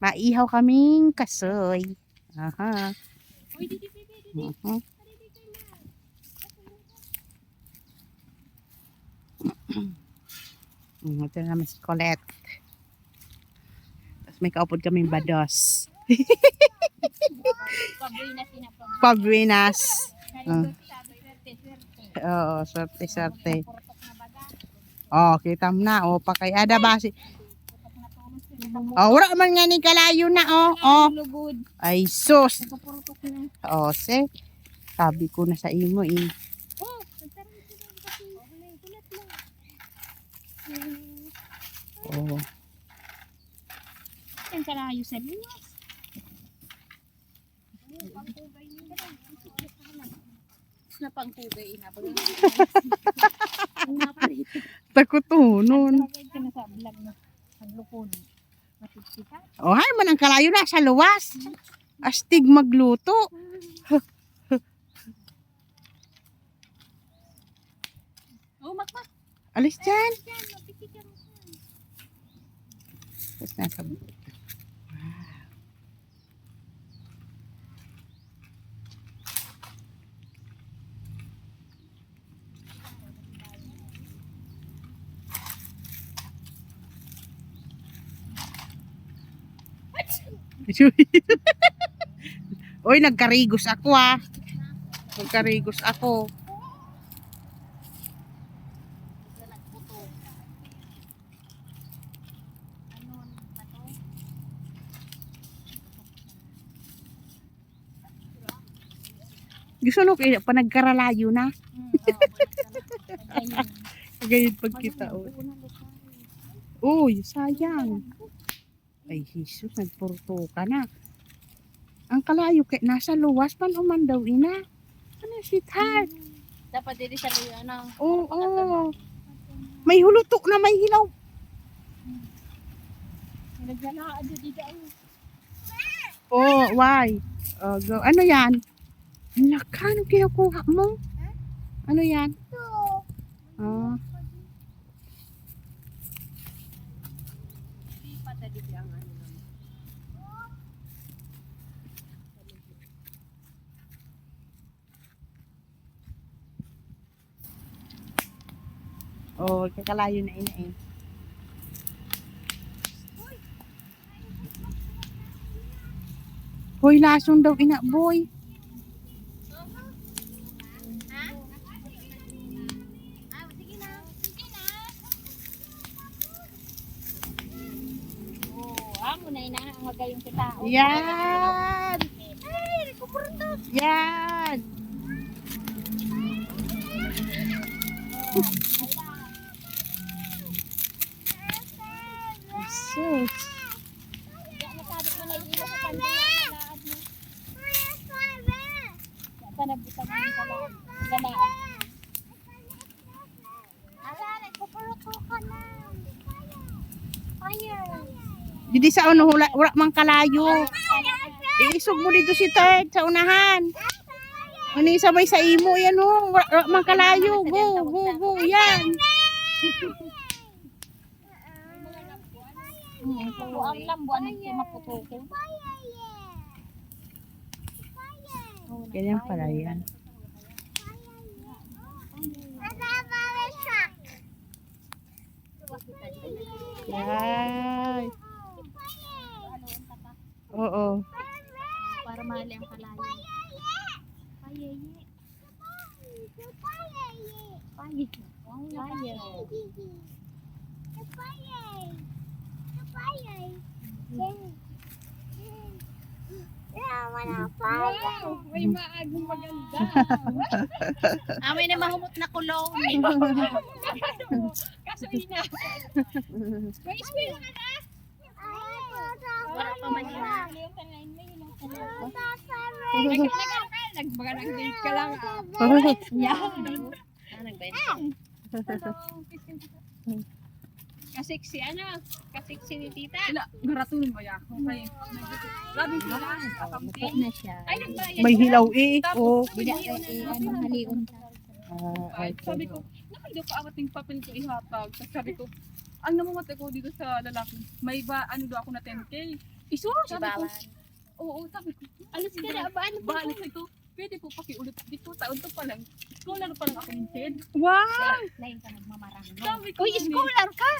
Maihaw kaming kasoy. Aha. Mhm. Mm, Ito naman si Colette. Tapos may kaupod kaming bados. Swerte, swerte. Oo, na baga. Oh, kita mo na. Oh, pakay ada tumas. Lubog. Oh, wala man nga ni kalayo na. Oh, oh. Ay, sus. Oh, se. Sabi ko na sa imo eh. Oh. Yan kalayo sa luwas. na pangkugay na ba? Ang naparito. Takutunon. Tagay ka na sa vlog na paglukon. Matigsika. Oh, hay man ang kalayo na sa luwas. Astig magluto. Oh, makma. Alis dyan. Diyan, mapitikan mo. Tapos nasa... Uy, nagkarigos ako ah. Nagkarigos ako. Gusto lo kaya pa nagkaralayo na. Oo, ganyan. Pagkita. oh. Uy, sayang. Ay, Jesus, nagpurto ka na. Ang kalayo kay nasa luwas man uman daw ina. Ano sweetheart? Dapat dili sa luyo, ano? Oo, oo. May hulutok na may hilaw. Naglalaan dyan dito. ay. Oh, why? Oh, go. Ano yan? Ang laka, anong kinukuha mo? Ano yan? Hindi pa tadi ang ano. oh, kakalayo na ina eh. Hoy, lasong daw ina, boy. Ang magayong kita. Yan! Ay, kupurto. Yan! Jesus. Ya, masyado mo na ilo sa kanila. Laad mo. Sa nabutan mo yung kalaan. Galaan. Ala, nagpupurto ka na. Fire. Didi sa uno, wala, wala mang kalayo. Iisog mo dito si third sa unahan. Ano yung sabay sa imo, yan o. Wala, wala mang kalayo. Go, go, go. Yan. Ang lambuan ng maputuko. Ganyan pala yan. Yan. Oo. Para mahali ang kalayo. Paye. Paye. Paye. May maagong maganda. Amay na mahumot na kulong. Kaso ina. May ka na. Wala pa man yun. Nagbaga ng date ka lang. Ah, ka. Kasiksi ano? Kasiksi ni tita. Garatunin ba yan? Okay. Labi ko lang. Okay na siya. Ay, nagbayad. May hilaw eh. Oh. Bila eh, eh, ano, haliun ka. Ah, Ay, sabi ko, nakaido pa ating papel ko ihatag. Sabi ko, ang namamatay ko dito sa lalaki, may ba, ano daw ako na 10k. Iso, sabi ko. Bawan. Oo, sabi ko. Alas ka na ba? Ano ba? Baalis na ito. Pwede po pakiulit dito. Taon to pa lang. Scholar pa lang ako yung. Wow! Lain ka nagmamarang. Sabi ko. Uy, scholar ka!